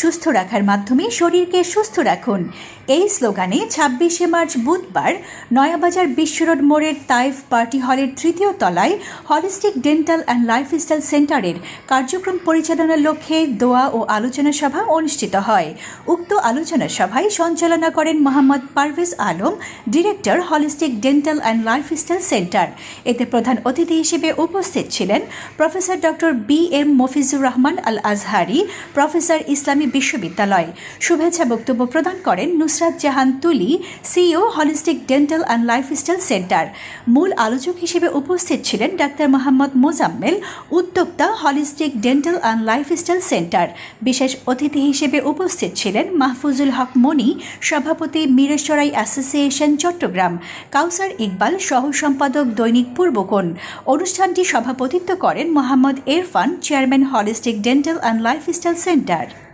সুস্থ রাখার মাধ্যমে শরীরকে সুস্থ রাখুন। এই স্লোগানে ছাব্বিশে মার্চ বুধবার নয়াবাজার বিশ্ব রোড মোড়ের তাইফ পার্টি হলের তৃতীয় তলায় হলিস্টিক ডেন্টাল অ্যান্ড লাইফস্টাইল সেন্টারের কার্যক্রম পরিচালনার লক্ষ্যে দোয়া ও আলোচনা সভা অনুষ্ঠিত হয়। উক্ত আলোচনা সভায় সঞ্চালনা করেন Mohammad Parvez Alam, director holistic dental and lifestyle centre. এতে প্রধান অতিথি হিসেবে উপস্থিত ছিলেন professor doctor B M Mofizur Rahman Al Azhari professor ইসলামী বিশ্ববিদ্যালয় শুভেচ্ছা বক্তব্য প্রদান করেন Nusrat Jahan Tuli, CEO, holistic dental and lifestyle centre. মূল আলোচক হিসেবে উপস্থিত ছিলেন ডাক্তার মোহাম্মদ মোজাম্মেল, উদ্যোক্তা holistic dental and lifestyle centre. বিশেষ অতিথি হিসেবে উপস্থিত ছিলেন মাহফুজুল হক মনি, সভাপতি মিরেশ্বরাই অ্যাসোসিয়েশন চট্টগ্রাম, কাউসার ইকবাল, সহ সম্পাদক দৈনিক পূর্বকোণ। অনুষ্ঠানটি সভাপতিত্ব করেন Mohammad Erfan, chairman holistic dental and lifestyle centre.